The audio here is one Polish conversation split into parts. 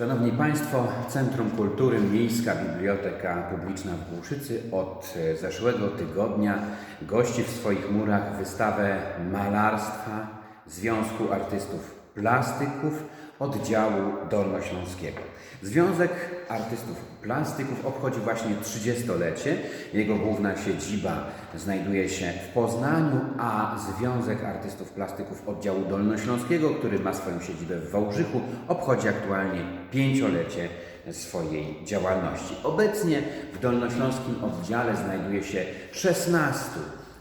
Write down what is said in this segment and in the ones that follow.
Szanowni Państwo, Centrum Kultury Miejska Biblioteka Publiczna w Głuszycy od e, zeszłego tygodnia gości w swoich murach wystawę malarstwa Związku Artystów Plastyków oddziału dolnośląskiego. Związek Artystów Plastyków obchodzi właśnie 30-lecie. Jego główna siedziba znajduje się w Poznaniu, a Związek Artystów Plastyków oddziału dolnośląskiego, który ma swoją siedzibę w Wałbrzychu, obchodzi aktualnie pięciolecie swojej działalności. Obecnie w dolnośląskim oddziale znajduje się 16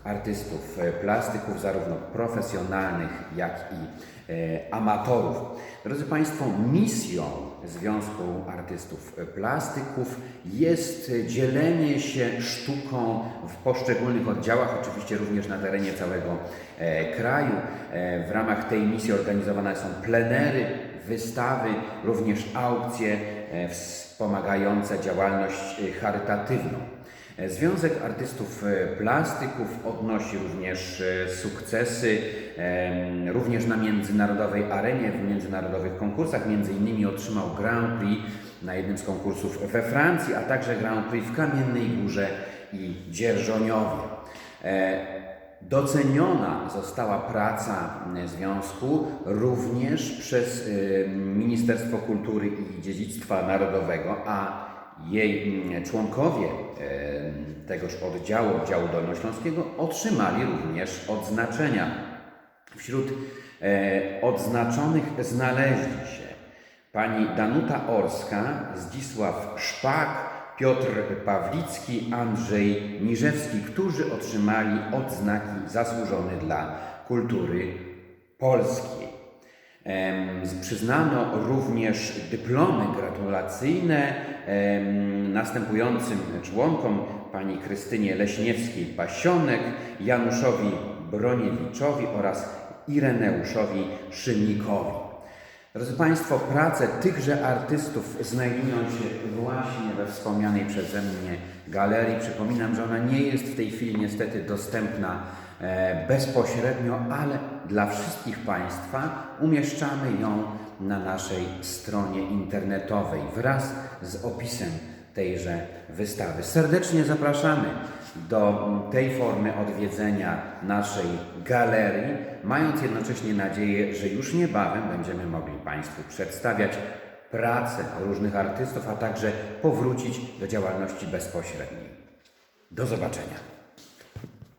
artystów e, plastyków, zarówno profesjonalnych, jak i e, amatorów. Drodzy Państwo, misją Związku Artystów Plastyków jest dzielenie się sztuką w poszczególnych oddziałach, oczywiście również na terenie całego e, kraju. W ramach tej misji organizowane są plenery, wystawy, również aukcje wspomagające działalność charytatywną. Związek Artystów e, Plastyków odnosi również e, sukcesy również na międzynarodowej arenie, w międzynarodowych konkursach. Między innymi otrzymał Grand Prix na jednym z konkursów we Francji, a także Grand Prix w Kamiennej Górze i Dzierżoniowie. E, Doceniona została praca związku również przez Ministerstwo Kultury i Dziedzictwa Narodowego, a jej mm, członkowie tegoż oddziału, oddziału dolnośląskiego otrzymali również odznaczenia. Wśród e, odznaczonych znaleźli się pani Danuta Orska, Zdzisław Szpak, Piotr Pawlicki, Andrzej Niżewski, którzy otrzymali odznaki zasłużone dla kultury polskiej. Przyznano również dyplomy gratulacyjne następującym członkom pani Krystynie Leśniewskiej-Pasionek, Januszowi Broniewiczowi oraz Ireneuszowi Szymnikowi. Drodzy Państwo, prace tychże artystów znajdują się właśnie we wspomnianej przeze mnie galerii. Przypominam, że ona nie jest w tej chwili niestety dostępna e, bezpośrednio, ale dla wszystkich Państwa umieszczamy ją na naszej stronie internetowej wraz z opisem tejże wystawy. Serdecznie zapraszamy do tej formy odwiedzenia naszej galerii, mając jednocześnie nadzieję, że już niebawem będziemy mogli Państwu przedstawiać pracę różnych artystów, a także powrócić do działalności bezpośredniej. Do zobaczenia.